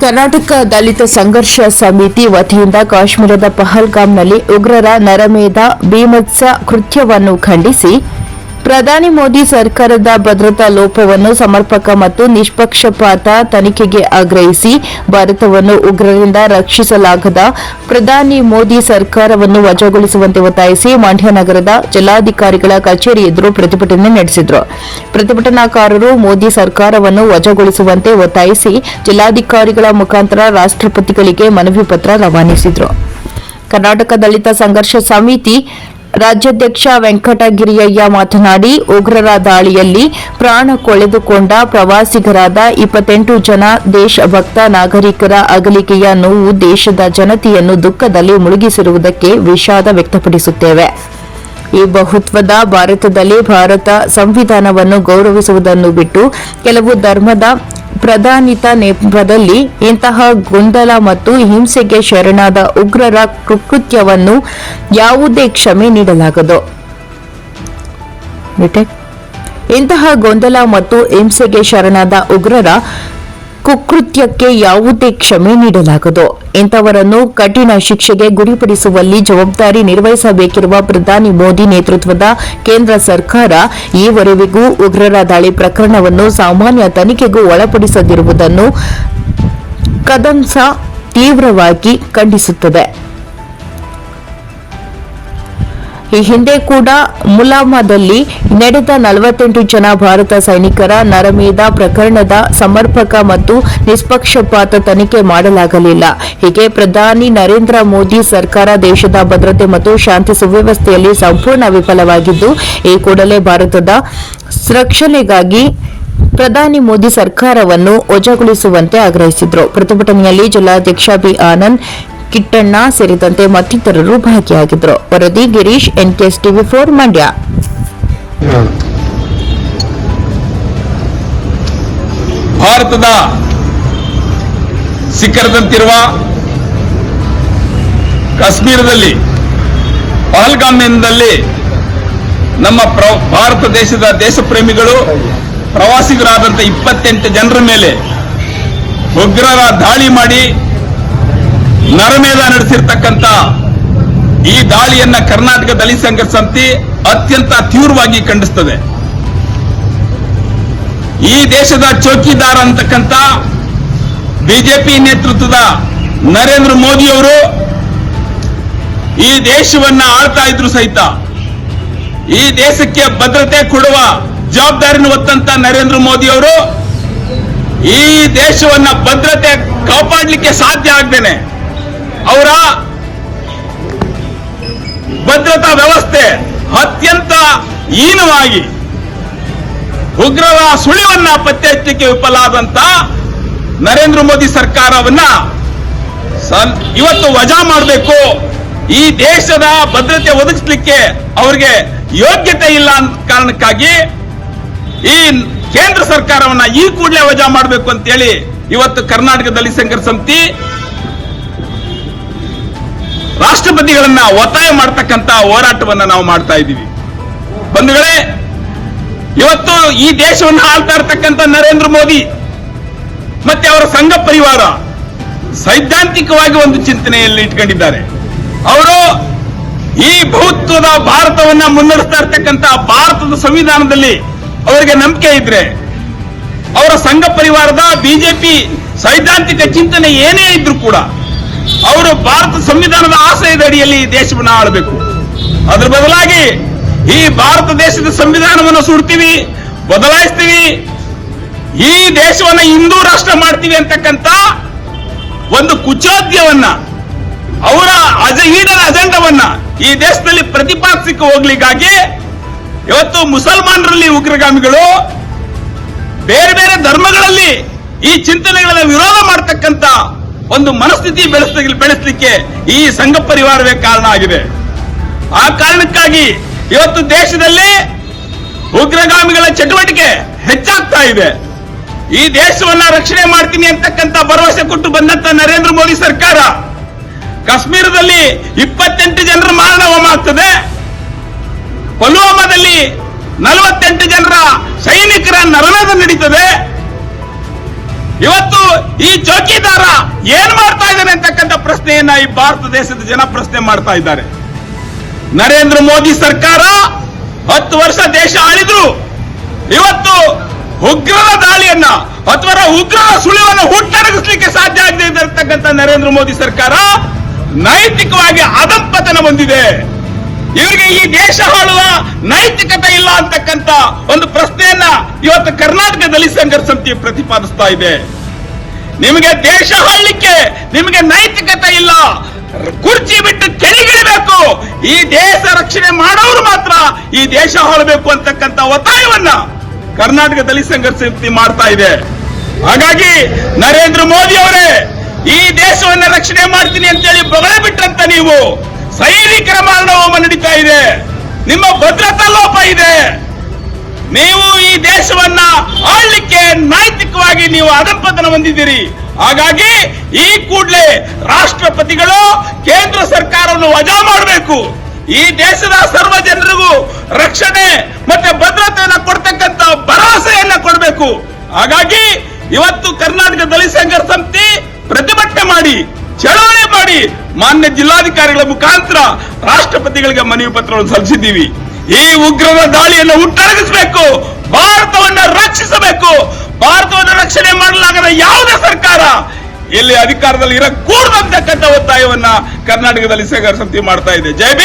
ಕರ್ನಾಟಕ ದಲಿತ ಸಂಘರ್ಷ ಸಮಿತಿ ವತಿಯಿಂದ ಕಾಶ್ಮೀರದ ಪಹಲ್ಗಾಮ್ನಲ್ಲಿ ಉಗ್ರರ ನರಮೇಧ ಭೀಮತ್ಸ ಕೃತ್ಯವನ್ನು ಖಂಡಿಸಿ ಪ್ರಧಾನಿ ಮೋದಿ ಸರ್ಕಾರದ ಭದ್ರತಾ ಲೋಪವನ್ನು ಸಮರ್ಪಕ ಮತ್ತು ನಿಷ್ಪಕ್ಷಪಾತ ತನಿಖೆಗೆ ಆಗ್ರಹಿಸಿ ಭಾರತವನ್ನು ಉಗ್ರರಿಂದ ರಕ್ಷಿಸಲಾಗದ ಪ್ರಧಾನಿ ಮೋದಿ ಸರ್ಕಾರವನ್ನು ವಜಾಗೊಳಿಸುವಂತೆ ಒತ್ತಾಯಿಸಿ ಮಂಡ್ಯ ನಗರದ ಜಿಲ್ಲಾಧಿಕಾರಿಗಳ ಕಚೇರಿ ಎದುರು ಪ್ರತಿಭಟನೆ ನಡೆಸಿದರು. ಪ್ರತಿಭಟನಾಕಾರರು ಮೋದಿ ಸರ್ಕಾರವನ್ನು ವಜಾಗೊಳಿಸುವಂತೆ ಒತ್ತಾಯಿಸಿ ಜಿಲ್ಲಾಧಿಕಾರಿಗಳ ಮುಖಾಂತರ ರಾಷ್ಟ್ರಪತಿಗಳಿಗೆ ಮನವಿ ಪತ್ರ ರವಾನಿಸಿದರು. ಕರ್ನಾಟಕ ದಲಿತ ಸಂಘರ್ಷ ಸಮಿತಿ ರಾಜ್ಯಾಧ್ಯಕ್ಷ ವೆಂಕಟಗಿರಿಯಯ್ಯ ಮಾತನಾಡಿ, ಉಗ್ರರ ದಾಳಿಯಲ್ಲಿ ಪ್ರಾಣ ಕೊಳೆದುಕೊಂಡ ಪ್ರವಾಸಿಗರಾದ ಇಪ್ಪತ್ತೆಂಟು ಜನ ದೇಶಭಕ್ತ ನಾಗರಿಕರ ಅಗಲಿಕೆಯ ನೋವು ದೇಶದ ಜನತೆಯನ್ನು ದುಃಖದಲ್ಲಿ ಮುಳುಗಿಸಿರುವುದಕ್ಕೆ ವಿಷಾದ ವ್ಯಕ್ತಪಡಿಸುತ್ತೇವೆ. ಈ ಬಹುತ್ವದ ಭಾರತದಲ್ಲಿ ಭಾರತ ಸಂವಿಧಾನವನ್ನು ಗೌರವಿಸುವುದನ್ನು ಬಿಟ್ಟು ಕೆಲವು ಧರ್ಮದ ಪ್ರಧಾನಿತ ನೆಪದಲ್ಲಿ ಇಂತಹ ಗೊಂದಲ ಮತ್ತು ಹಿಂಸೆಗೆ ಶರಣಾದ ಉಗ್ರರ ಕೃಕೃತ್ಯವನ್ನು ಯಾವುದೇ ಕ್ಷಮೆ ನೀಡಲಾಗದು. ಇಂತಹ ಗೊಂದಲ ಮತ್ತು ಹಿಂಸೆಗೆ ಶರಣಾದ ಉಗ್ರರ ಕುಕೃತ್ಯಕ್ಕೆ ಯಾವುದೇ ಕ್ಷಮೆ ನೀಡಲಾಗದು. ಇಂಥವರನ್ನು ಕಠಿಣ ಶಿಕ್ಷೆಗೆ ಗುರಿಪಡಿಸುವಲ್ಲಿ ಜವಾಬ್ದಾರಿ ನಿರ್ವಹಿಸಬೇಕಿರುವ ಪ್ರಧಾನಿ ಮೋದಿ ನೇತೃತ್ವದ ಕೇಂದ್ರ ಸರ್ಕಾರ ಈವರೆವಿಗೂ ಉಗ್ರರ ದಾಳಿ ಪ್ರಕರಣವನ್ನು ಸಾಮಾನ್ಯ ತನಿಖೆಗೂ ಒಳಪಡಿಸದಿರುವುದನ್ನು ಕದಂಸ ತೀವ್ರವಾಗಿ ಖಂಡಿಸುತ್ತದೆ. ಈ ಹಿಂದೆ ಕೂಡ ಮುಲಾಮಾದಲ್ಲಿ ನಡೆದ ನಲವತ್ತೆಂಟು ಜನ ಭಾರತ ಸೈನಿಕರ ನರಮೇಧ ಪ್ರಕರಣದ ಸಮರ್ಪಕ ಮತ್ತು ನಿಷ್ಪಕ್ಷಪಾತ ತನಿಖೆ ಮಾಡಲಾಗಲಿಲ್ಲ. ಹೀಗೆ ಪ್ರಧಾನಿ ನರೇಂದ್ರ ಮೋದಿ ಸರ್ಕಾರ ದೇಶದ ಭದ್ರತೆ ಮತ್ತು ಶಾಂತಿ ಸುವ್ಯವಸ್ಥೆಯಲ್ಲಿ ಸಂಪೂರ್ಣ ವಿಫಲವಾಗಿದ್ದು, ಈ ಕೂಡಲೇ ಭಾರತದ ರಕ್ಷಣೆಗಾಗಿ ಪ್ರಧಾನಿ ಮೋದಿ ಸರ್ಕಾರವನ್ನು ವಜಾಗೊಳಿಸುವಂತೆ ಆಗ್ರಹಿಸಿದರು. ಪ್ರತಿಭಟನೆಯಲ್ಲಿ ಜಿಲ್ಲಾಧ್ಯಕ್ಷ ಬಿ. ಆನಂದ್ ಕಿಟ್ಟಣ್ಣ ಸೇರಿದಂತೆ ಮತ್ತಿತರರು ಭಾಗಿಯಾಗಿದ್ದರು. ವರದಿ Girish NKS TV four Mandya. ಭಾರತದ ಸಿಖರದಂತಿರುವ ಕಾಶ್ಮೀರದಲ್ಲಿ ಪಹಲ್ಗಾಮ್ನಲ್ಲಿ ನಮ್ಮ ಭಾರತ ದೇಶದ ದೇಶಪ್ರೇಮಿಗಳು, ಪ್ರವಾಸಿಗರಾದಂಥ ಇಪ್ಪತ್ತೆಂಟು ಜನರ ಮೇಲೆ ಉಗ್ರರ ದಾಳಿ ಮಾಡಿ ನರಮೇಧ ನಡೆಸಿರ್ತಕ್ಕಂಥ ಈ ದಾಳಿಯನ್ನ ಕರ್ನಾಟಕ ದಲಿತ ಸಂಘರ್ಷ ಸಮಿತಿ ಅತ್ಯಂತ ತೀವ್ರವಾಗಿ ಖಂಡಿಸ್ತದೆ. ಈ ದೇಶದ ಚೌಕಿದಾರ ಅಂತಕ್ಕಂಥ ಬಿಜೆಪಿ ನೇತೃತ್ವದ ನರೇಂದ್ರ ಮೋದಿಯವರು ಈ ದೇಶವನ್ನ ಆಳ್ತಾ ಇದ್ರು ಸಹಿತ, ಈ ದೇಶಕ್ಕೆ ಭದ್ರತೆ ಕೊಡುವ ಜವಾಬ್ದಾರಿನ ಹೊತ್ತಂತ ನರೇಂದ್ರ ಮೋದಿ ಅವರು ಈ ದೇಶವನ್ನ ಭದ್ರತೆ ಕಾಪಾಡಲಿಕ್ಕೆ ಸಾಧ್ಯ ಆಗ್ದೇನೆ. ಅವರ ಭದ್ರತಾ ವ್ಯವಸ್ಥೆ ಅತ್ಯಂತ ಹೀನವಾಗಿ ಉಗ್ರರ ಸುಳಿವನ್ನ ಪತ್ತೆ ಹಚ್ಚಲಿಕ್ಕೆ ವಿಫಲಾದಂತ ನರೇಂದ್ರ ಮೋದಿ ಸರ್ಕಾರವನ್ನ ಇವತ್ತು ವಜಾ ಮಾಡಬೇಕು. ಈ ದೇಶದ ಭದ್ರತೆ ಒದಗಿಸಲಿಕ್ಕೆ ಅವರಿಗೆ ಯೋಗ್ಯತೆ ಇಲ್ಲ ಅಂತ ಕಾರಣಕ್ಕಾಗಿ ಈ ಕೇಂದ್ರ ಸರ್ಕಾರವನ್ನ ಈ ಕೂಡಲೇ ವಜಾ ಮಾಡಬೇಕು ಅಂತೇಳಿ ಇವತ್ತು ಕರ್ನಾಟಕದಲ್ಲಿ ಸಂಘರ್ಷ ಸಮಿತಿ ರಾಷ್ಟ್ರಪತಿಗಳನ್ನ ಒತ್ತಾಯ ಮಾಡತಕ್ಕಂತ ಹೋರಾಟವನ್ನ ನಾವು ಮಾಡ್ತಾ ಇದ್ದೀವಿ. ಬಂಧುಗಳೇ, ಇವತ್ತು ಈ ದೇಶವನ್ನು ಆಳ್ತಾ ಇರ್ತಕ್ಕಂಥ ನರೇಂದ್ರ ಮೋದಿ ಮತ್ತೆ ಅವರ ಸಂಘ ಪರಿವಾರ ಸೈದ್ಧಾಂತಿಕವಾಗಿ ಒಂದು ಚಿಂತನೆಯಲ್ಲಿ ಇಟ್ಕೊಂಡಿದ್ದಾರೆ. ಅವರು ಈ ಬಹುತ್ವದ ಭಾರತವನ್ನ ಮುನ್ನಡೆಸ್ತಾ ಇರ್ತಕ್ಕಂಥ ಭಾರತದ ಸಂವಿಧಾನದಲ್ಲಿ ಅವರಿಗೆ ನಂಬಿಕೆ ಇದ್ರೆ, ಅವರ ಸಂಘ ಪರಿವಾರದ ಬಿಜೆಪಿ ಸೈದ್ಧಾಂತಿಕ ಚಿಂತನೆ ಏನೇ ಇದ್ರೂ ಕೂಡ ಅವರು ಭಾರತ ಸಂವಿಧಾನದ ಆಶಯದ ಅಡಿಯಲ್ಲಿ ದೇಶವನ್ನು ಆಳಬೇಕು. ಅದ್ರ ಬದಲಾಗಿ ಈ ಭಾರತ ದೇಶದ ಸಂವಿಧಾನವನ್ನು ಸುಡ್ತೀವಿ, ಬದಲಾಯಿಸ್ತೀವಿ, ಈ ದೇಶವನ್ನ ಹಿಂದೂ ರಾಷ್ಟ್ರ ಮಾಡ್ತೀವಿ ಅಂತಕ್ಕಂಥ ಒಂದು ಕುಚೋದ್ಯವನ್ನ ಅವರ ಅಜ ಈಡನ ಅಜೆಂಡವನ್ನ ಈ ದೇಶದಲ್ಲಿ ಪ್ರತಿಪಾದಿಸಿಕ್ಕೆ ಹೋಗ್ಲಿಕ್ಕಾಗಿ ಇವತ್ತು ಮುಸಲ್ಮಾನರಲ್ಲಿ ಉಗ್ರಗಾಮಿಗಳು ಬೇರೆ ಬೇರೆ ಧರ್ಮಗಳಲ್ಲಿ ಈ ಚಿಂತನೆಗಳನ್ನು ವಿರೋಧ ಮಾಡತಕ್ಕಂತ ಒಂದು ಮನಸ್ಥಿತಿ ಬೆಳೆಸ ಬೆಳೆಸಲಿಕ್ಕೆ ಈ ಸಂಘ ಪರಿವಾರವೇ ಕಾರಣ ಆಗಿದೆ. ಆ ಕಾರಣಕ್ಕಾಗಿ ಇವತ್ತು ದೇಶದಲ್ಲಿ ಉಗ್ರಗಾಮಿಗಳ ಚಟುವಟಿಕೆ ಹೆಚ್ಚಾಗ್ತಾ ಇದೆ. ಈ ದೇಶವನ್ನ ರಕ್ಷಣೆ ಮಾಡ್ತೀನಿ ಅಂತಕ್ಕಂತ ಭರವಸೆ ಕೊಟ್ಟು ಬಂದಂತ ನರೇಂದ್ರ ಮೋದಿ ಸರ್ಕಾರ ಕಾಶ್ಮೀರದಲ್ಲಿ ಇಪ್ಪತ್ತೆಂಟು ಜನರ ಮಾರಣ ಹೋಮ ಆಗ್ತದೆ. ಪುಲ್ವಾಮಾದಲ್ಲಿ ನಲವತ್ತೆಂಟು ಜನರ ಸೈನಿಕರ ನರಮೇಧ ನಡೀತದೆ. ಇವತ್ತು ಈ ಚೌಕಿದಾರ ಏನ್ ಮಾಡ್ತಾ ಇದ್ದಾನೆ ಅಂತಕ್ಕಂಥ ಪ್ರಶ್ನೆಯನ್ನ ಈ ಭಾರತ ದೇಶದ ಜನ ಪ್ರಶ್ನೆ ಮಾಡ್ತಾ ಇದ್ದಾರೆ. ನರೇಂದ್ರ ಮೋದಿ ಸರ್ಕಾರ ಹತ್ತು ವರ್ಷ ದೇಶ ಆಳಿದ್ರು. ಇವತ್ತು ಉಗ್ರರ ದಾಳಿಯನ್ನ ಅಥವಾ ಉಗ್ರರ ಸುಳಿವನ್ನು ಹುಟ್ಟಡಗಿಸ್ಲಿಕ್ಕೆ ಸಾಧ್ಯ ಆಗದೆ ಇರತಕ್ಕಂಥ ನರೇಂದ್ರ ಮೋದಿ ಸರ್ಕಾರ ನೈತಿಕವಾಗಿ ಅಧಂಪತನ ಹೊಂದಿದೆ. ಇವರಿಗೆ ಈ ದೇಶ ಆಳುವ ನೈತಿಕತೆ ಇಲ್ಲ ಅಂತಕ್ಕಂತ ಒಂದು ಪ್ರಶ್ನೆಯನ್ನ ಇವತ್ತು ಕರ್ನಾಟಕ ದಲಿತ ಸಂಘರ್ಷ ಸಮಿತಿ ಪ್ರತಿಪಾದಿಸ್ತಾ ಇದೆ. ನಿಮಗೆ ದೇಶ ಆಳ್ಲಿಕ್ಕೆ ನಿಮಗೆ ನೈತಿಕತೆ ಇಲ್ಲ. ಕುರ್ಚಿ ಬಿಟ್ಟು ಕೆಳಗಿಡಬೇಕು. ಈ ದೇಶ ರಕ್ಷಣೆ ಮಾಡೋರು ಮಾತ್ರ ಈ ದೇಶ ಆಳಬೇಕು ಅಂತಕ್ಕಂಥ ಒತ್ತಾಯವನ್ನ ಕರ್ನಾಟಕ ದಲಿತ ಸಂಘರ್ಷ ಸಮಿತಿ ಮಾಡ್ತಾ ಇದೆ. ಹಾಗಾಗಿ ನರೇಂದ್ರ ಮೋದಿ ಅವರೇ, ಈ ದೇಶವನ್ನ ರಕ್ಷಣೆ ಮಾಡ್ತೀನಿ ಅಂತೇಳಿ ಬಗಳೆ ಬಿಟ್ರಂತ ನೀವು. ಸೈನಿಕರ ಮಾರಣಹೋಮ ನಡೀತಾ ಇದೆ. ನಿಮ್ಮ ಭದ್ರತಾ ಲೋಪ ಇದೆ. ನೀವು ಈ ದೇಶವನ್ನ ಆಳ್ಲಿಕ್ಕೆ ನೈತಿಕವಾಗಿ ನೀವು ಅಧಪತನ ಹೊಂದಿದ್ದೀರಿ. ಹಾಗಾಗಿ ಈ ಕೂಡಲೇ ರಾಷ್ಟ್ರಪತಿಗಳು ಕೇಂದ್ರ ಸರ್ಕಾರವನ್ನು ವಜಾ ಮಾಡಬೇಕು. ಈ ದೇಶದ ಸರ್ವ ಜನರಿಗೂ ರಕ್ಷಣೆ ಮತ್ತೆ ಭದ್ರತೆಯನ್ನು ಕೊಡ್ತಕ್ಕಂತ ಭರವಸೆಯನ್ನ ಕೊಡಬೇಕು. ಹಾಗಾಗಿ ಇವತ್ತು ಕರ್ನಾಟಕ ದಲಿತ ಸಂಘರ್ಷ ಸಮಿತಿ ಪ್ರತಿಭಟನೆ ಮಾಡಿ. ಚಳವಳಿ ಮಾಡಿ ಮಾನ್ಯ ಜಿಲ್ಲಾಧಿಕಾರಿಗಳ ಮುಖಾಂತರ ರಾಷ್ಟ್ರಪತಿಗಳಿಗೆ ಮನವಿ ಪತ್ರವನ್ನು ಸಲ್ಲಿಸಿದ್ದೀವಿ. ಈ ಉಗ್ರರ ದಾಳಿಯನ್ನು ಹುಟ್ಟಡಗಿಸಬೇಕು ಭಾರತವನ್ನು ರಕ್ಷಿಸಬೇಕು, ಭಾರತವನ್ನು ರಕ್ಷಣೆ ಮಾಡಲಾಗದ ಯಾವುದೇ ಸರ್ಕಾರ ಇಲ್ಲಿ ಅಧಿಕಾರದಲ್ಲಿ ಇರಕೂಡದಂತಕ್ಕಂಥ ಒತ್ತಾಯವನ್ನ ಕರ್ನಾಟಕದಲ್ಲಿ ಸಮಿತಿ ಮಾಡ್ತಾ ಇದೆ. ಜೈ